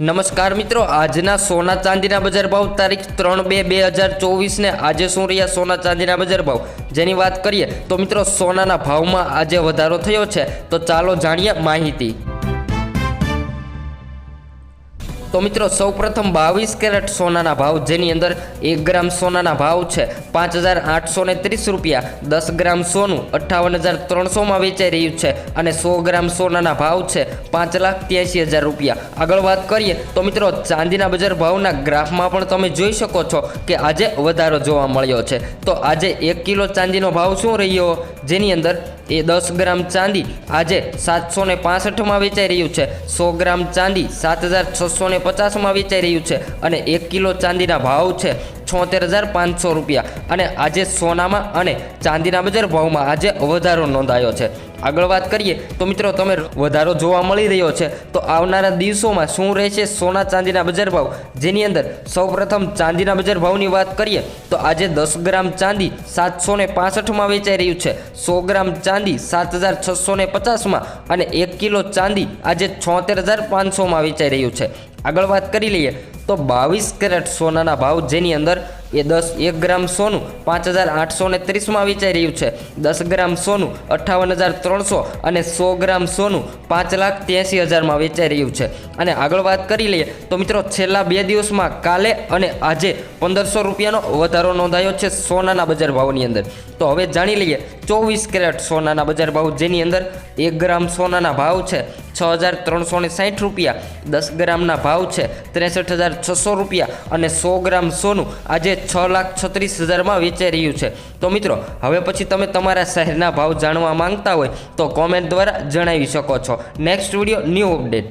નમસ્કાર મિત્રો, આજના સોના ચાંદીના બજાર ભાવ તારીખ ત્રણ બે બે હજાર ચોવીસને આજે શું રહ્યા સોના ચાંદીના બજાર ભાવ? જેની વાત કરીએ તો મિત્રો, સોનાના ભાવમાં આજે વધારો થયો છે. તો ચાલો જાણીએ માહિતી. તો મિત્રો, સૌપ્રથમ બાવીસ કેરેટ સોનાના ભાવ, જેની અંદર એક ગ્રામ સોનાના ભાવ છે, પાંચ હજાર આઠસો ને ત્રીસ રૂપિયા. દસ ગ્રામ સોનું, અઠ્ઠાવન હજાર ત્રણસોમાં વેચાઈ રહ્યું છે અને સો ગ્રામ સોનાના ભાવ છે, પાંચ લાખ ત્યાંસી હજાર રૂપિયા. આગળ વાત કરીએ તો મિત્રો, ચાંદીના બજાર ભાવના ગ્રાફમાં પણ તમે જોઈ શકો છો કે આજે વધારો જોવા મળ્યો છે. તો આજે એક કિલો ચાંદીનો ભાવ શું રહ્યો? જેની અંદર એ દસ ગ્રામ ચાંદી આજે સાતસો ને પાસઠમાં વેચાઈ રહ્યું છે. સો ગ્રામ ચાંદી સાત હજાર છસો ને પચાસમાં વેચાઈ રહ્યું છે અને એક કિલો ચાંદીના ભાવ છે છોતેર હજાર પાંચસો રૂપિયા. અને આજે સોનામાં અને ચાંદીના બજાર ભાવમાં આજે વધારો નોંધાયો છે. આગળ વાત કરીએ, તો મિત્રો તમે વધારો જોવા મળી રહ્યો છે, તો આવનારા દિવસોમાં શું રહેશે સોના ચાંદીના બજાર ભાવ? જેની અંદર સૌપ્રથમ ચાંદીના બજાર ભાવની વાત કરીએ, તો આજે દસ ગ્રામ ચાંદી સાતસો ને પાસઠમાં વેચાઈ રહ્યું છે, સો ગ્રામ ચાંદી સાત હજાર છસો ને પચાસમાં અને એક કિલો ચાંદી આજે છોતેર હજાર પાંચસોમાં વેચાઈ રહ્યું છે. આગળ વાત કરી લઈએ, તો બાવીસ કેરેટ સોનાના ભાવ જેની અંદર એ દસ એક ગ્રામ સોનું પાંચ હજાર આઠસો ને ત્રીસમાં વેચાઈ રહ્યું છે. દસ ગ્રામ સોનું અઠ્ઠાવન હજાર ત્રણસો અને સો ગ્રામ સોનું પાંચ લાખ ત્યાંસી હજારમાં વેચાઈ રહ્યું છે. અને આગળ વાત કરી લઈએ તો મિત્રો છેલ્લા બે દિવસમાં કાલે અને આજે પંદરસો રૂપિયાનો વધારો નોંધાયો છે સોનાના બજાર ભાવની અંદર. તો હવે જાણી લઈએ ચોવીસ કેરેટ સોનાના બજાર ભાવ જેની અંદર એક ગ્રામ સોનાના ભાવ છે. છ હજાર ત્રણસો ને સાઠ રૂપિયા, દસ ગ્રામના ભાવ છે ત્રેસઠ હજાર છસો રૂપિયા અને સો ગ્રામ સોનું આજે છ લાખ છત્રીસ હજારમાં વેચાઈ રહ્યું છે. તો મિત્રો, હવે પછી તમે તમારા શહેરના ભાવ જાણવા માંગતા હોય તો કોમેન્ટ દ્વારા જણાવી શકો છો. Next video new update